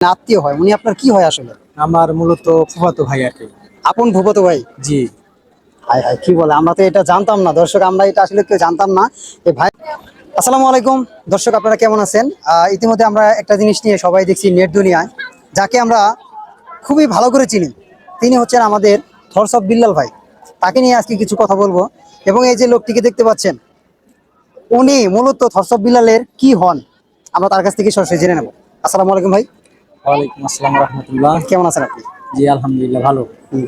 আত্মীয় হয় উনি আপনার কি হয় আসলে? আমার মূলত ফুফাতো ভাই আর কি। আপন ভূপত ভাই? জি। হাই হাই কি বলে আমরা তো এটা জানতাম না। দর্শক আমরা এটা আসলে কেউ জানতাম না। এই ভাই আসসালামু আলাইকুম। দর্শক আপনারা কেমন আছেন? ইতিমধ্যে আমরা একটা জিনিস নিয়ে সবাই দেখছি নেট দুনিয়ায় যাকে আমরা খুবই ভালো করে চিনি। তিনি হচ্ছেন আমাদের থরস অফ বিল্লাল ভাই। তাকে নিয়ে আজকে কিছু কথা বলব। এবং এই যে লোকটিকে দেখতে পাচ্ছেন উনি মূলত থরস অফ বিল্লালের কি হন? আমরা তার কাছ থেকে সরাসরি জেনে নেব। আসসালামু আলাইকুম ভাই। ওয়ালাইকুম আসসালাম রহমতুল্লাহ। কেমন আছেন আপনি? জি আলহামদুলিল্লাহ ভালো।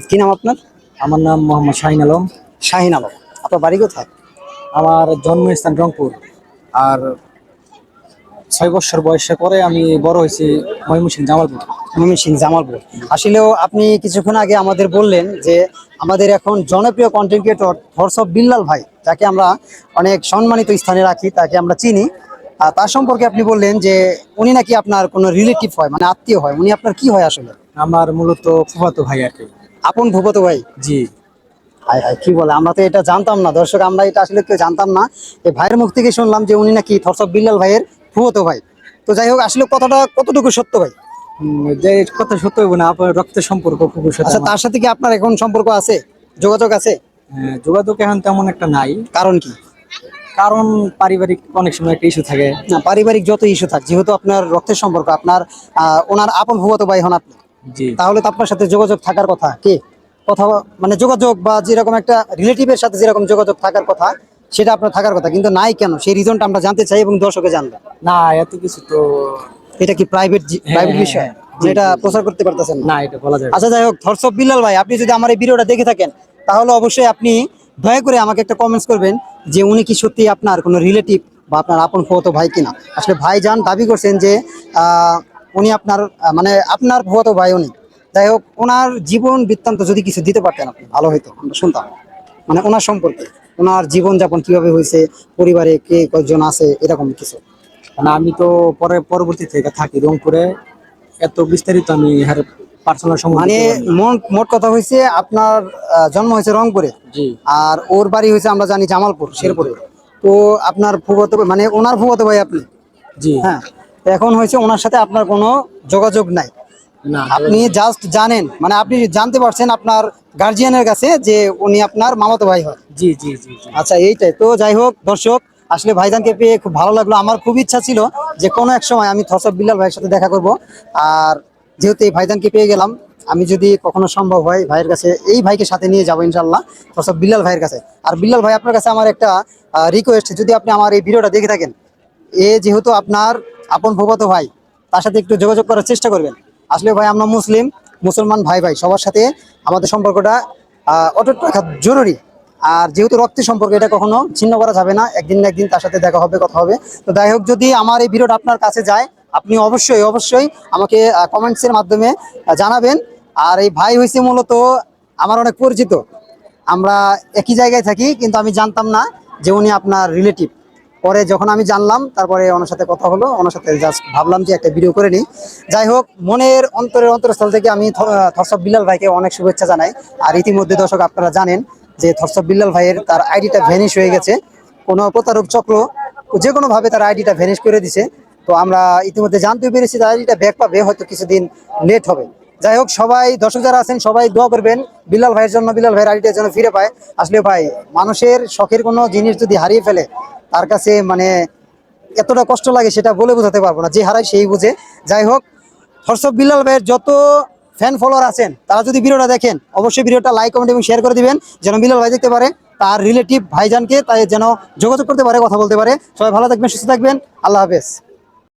কি নাম আপনার? আমার নাম মোহাম্মদ শাহিন আলম। শাহিন আলম। আপনার বাড়ি কোথায়? আমার জন্মস্থান রংপুর। আর ছয় বছর বয়সে পরে আমি বড় হয়েছি ময়মনসিংহ জামালপুর। মমিন সিং জামালপুর আসলেও আপনি কিছুক্ষণ আগে আমাদের বললেন যে আমাদের এখন জনপ্রিয় কন্টেন্ট ক্রিয়েটর হর্ষ বিল্লাল ভাই যাকে আমরা অনেক সম্মানিত স্থানে রাখি তাকে আমরা চিনি। তার সম্পর্কে আপনি বললেন যে উনি নাকি আপনার কোনো রিলেটিভ হয় মানে আত্মীয় হয়। উনি আপনার কি হয় আসলে? আমার মূলত ফুফাতো ভাই আর কি। আপন ভূপত ভাই? জি। হাই হাই কি বলে? আমরা তো এটা জানতাম না। দর্শক আমরা এটা আসলে কেউ জানতাম না। এই ভাইয়ের মুখ থেকে শুনলাম যে উনি নাকি থরসব বিল্লাল ভাইয়ের ভুয়ত ভাই। তো যাই হোক আসলে কথাটা কতটুকু সত্য ভাই? যে কথা সত্য হইব না আপনার রক্তের সম্পর্ক সাথে আচ্ছা তার সাথে কি আপনার এখন সম্পর্ক আছে? যোগাযোগ আছে? হ্যাঁ, যোগাযোগ এখন তেমন একটা নাই। কারণ কি? কারণ পারিবারিক অনেক সময় একটা ইস্যু থাকে। না পারিবারিক যত ইস্যু থাক যেহেতু আপনার রক্তের সম্পর্ক আপনার ওনার আপন ভুবত ভাই হন আপনি। জি। তাহলে তো আপনার সাথে যোগাযোগ থাকার কথা কি? কথা মানে যোগাযোগ বা যেরকম একটা রিলেটিভের সাথে যেরকম যোগাযোগ থাকার কথা সেটা আপনার থাকার কথা। কিন্তু নাই কেন? সেই রিজনটা আমরা জানতে চাই এবং দর্শকে জানবে। না এত কিছু তো এটা কি প্রাইভেট প্রাইভেট হ্যাঁ, বিষয়? হ্যাঁ, যেটা প্রচার করতে পারতেছেন না। এটা বলা যায় আচ্ছা যাই হোক থরসব বিল্লাল ভাই আপনি যদি আমার এই ভিডিওটা দেখে থাকেন তাহলে অবশ্যই আপনি দয়া করে আমাকে একটা কমেন্টস করবেন যে উনি কি সত্যি আপনার কোনো রিলেটিভ বা আপনার আপন ফুয়তো ভাই কিনা? আসলে ভাই যান দাবি করছেন যে উনি আপনার মানে আপনার ফুয়তো ভাই উনি। যাই হোক, ওনার জীবন বৃত্তান্ত যদি কিছু দিতে পারতেন আপনি, ভালো হইতো, আমরা শুনতাম। মানে ওনার সম্পর্কে, ওনার জীবনযাপন কীভাবে হয়েছে, পরিবারে কে কয়েকজন আছে, এরকম কিছু। মানে আমি তো পরে পরবর্তী থেকে থাকি। রংপুরে এত বিস্তারিত আমি পার্সোনাল মানে মোট কথা হয়েছে আপনার জন্ম হয়েছে রংপুরে। আর ওর বাড়ি হয়েছে আমরা জানি জামালপুর শেরপুরে। তো আপনার ফুবত মানে ওনার ফুবত ভাই আপনি? জি। হ্যাঁ। এখন হয়েছে ওনার সাথে আপনার কোনো যোগাযোগ নাই। আপনি জাস্ট জানেন মানে আপনি জানতে পারছেন আপনার গার্জিয়ানের কাছে যে উনি আপনার মামাতো ভাই হয়। জি জি জি জি। আচ্ছা এইটাই। তো যাই হোক দর্শক আসলে ভাইজানকে পেয়ে খুব ভালো লাগল। আমার খুব ইচ্ছা ছিল যে কোনো এক সময় আমি থসব বিল্লাল ভাইয়ের সাথে দেখা করব। আর যেহেতু এই ভাইজানকে পেয়ে গেলাম, আমি যদি কখনো সম্ভব হয় ভাইয়ের কাছে, এই ভাইকে সাথে নিয়ে যাব ইনশাল্লাহ থসব বিল্লাল ভাইয়ের কাছে। আর বিল্লাল ভাই আপনার কাছে আমার একটা রিকোয়েস্ট যদি আপনি আমার এই ভিডিওটা দেখে থাকেন, এ যেহেতু আপনার আপন ভূগত ভাই, তার সাথে একটু যোগাযোগ করার চেষ্টা করবেন। আসলে ভাই, আমরা মুসলিম, মুসলমান ভাই ভাই, সবার সাথে আমাদের সম্পর্কটা অটুট রাখা জরুরি। আর যেহেতু রক্তের সম্পর্ক, এটা কখনো ছিন্ন করা যাবে না। একদিন না একদিন তার সাথে দেখা হবে, কথা হবে। তো যাই হোক, যদি আমার এই ভিডিওটা আপনার কাছে যায় আপনি অবশ্যই অবশ্যই আমাকে কমেন্টসের মাধ্যমে জানাবেন। আর এই ভাই হয়েছে মূলত আমার অনেক পরিচিত। আমরা একই জায়গায় থাকি, কিন্তু আমি জানতাম না যে উনি আপনার রিলেটিভ পরে যখন আমি জানলাম, তারপরে ওনার সাথে কথা হলো, ওনার সাথে জাস্ট ভাবলাম যে একটা ভিডিও করে নিই। যাই হোক, মনের অন্তরের অন্তরস্থল থেকে আমি থরসব বিল্লাল ভাইকে অনেক শুভেচ্ছা জানাই। আর ইতিমধ্যে দর্শক আপনারা জানেন যে থরসব বিল্লাল ভাইয়ের তার আইডিটা ভ্যানিশ হয়ে গেছে। কোনো প্রতারক চক্র যে কোনোভাবে তার আইডিটা ভ্যানিশ করে দিছে। তো আমরা ইতিমধ্যে জানতে পেরেছি তার ব্যাক পাবে, হয়তো কিছুদিন লেট হবে। যাই হোক, সবাই, দর্শক যারা আছেন, সবাই দোয়া করবেন, বিলাল ভাইয়ের জন্য, বিলাল ভাইয়ের আইডিটা যেন ফিরে পায়। আসলে ভাই, মানুষের শখের কোনো জিনিস যদি হারিয়ে ফেলে, তার কাছে মানে এতটা কষ্ট লাগে সেটা বলে বোঝাতে পারব না। যে হারায় সেই বুঝে। যাই হোক হর্ষব বিল্লাল ভাইয়ের যত ফ্যান ফলোয়ার আছেন, তারা যদি ভিডিওটা দেখেন, অবশ্যই ভিডিওটা লাইক কমেন্ট এবং শেয়ার করে দিবেন, যেন বিল্লাল ভাই দেখতে পারে, তার রিলেটিভ ভাইজানকে তাই যেন যোগাযোগ করতে পারে, কথা বলতে পারে। সবাই ভালো থাকবেন, সুস্থ থাকবেন। আল্লাহ হাফেজ।